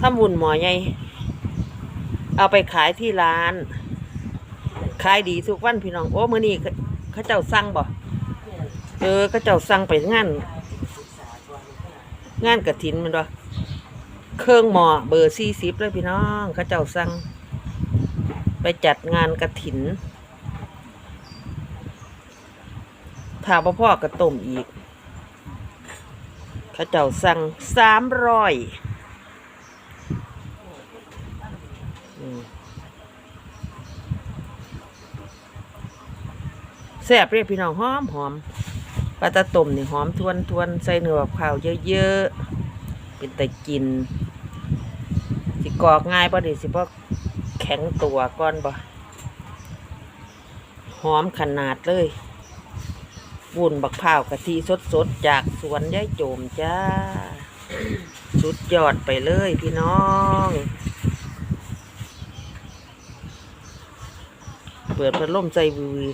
ทำบุญหมอใหญ่เอาไปขายที่ร้าน ขายดีทุกวันพี่น้อง โอ้เมื้อนี้เขาเจ้าสั่งบ่เออเขาเจ้าสั่งไปงานงานกระถินมันบ่เครื่องหมอเบอร์สี่สิบเลยพี่น้องเขาเจ้าสั่งไปจัดงานกระถินถ้าพ่อพ่อกระต้มอีกเขาเจ้าสั่งสามร้อย แซ่บเรียพี่น้องหอมหอมปลาตะต้มนี่หอมทวนทวนใส่เนื้อข้าวเยอะๆ เป็นแต่กิน สิกอกง่ายป่ะดิสิพ่อแข็งตัวก่อนบ่หอมขนาดเลยบุ่นบักพร้าวกะทิสดๆ จากสวนยายโจมจ้า สุดยอดไปเลยพี่น้อง เปิดพัดลมใจวิว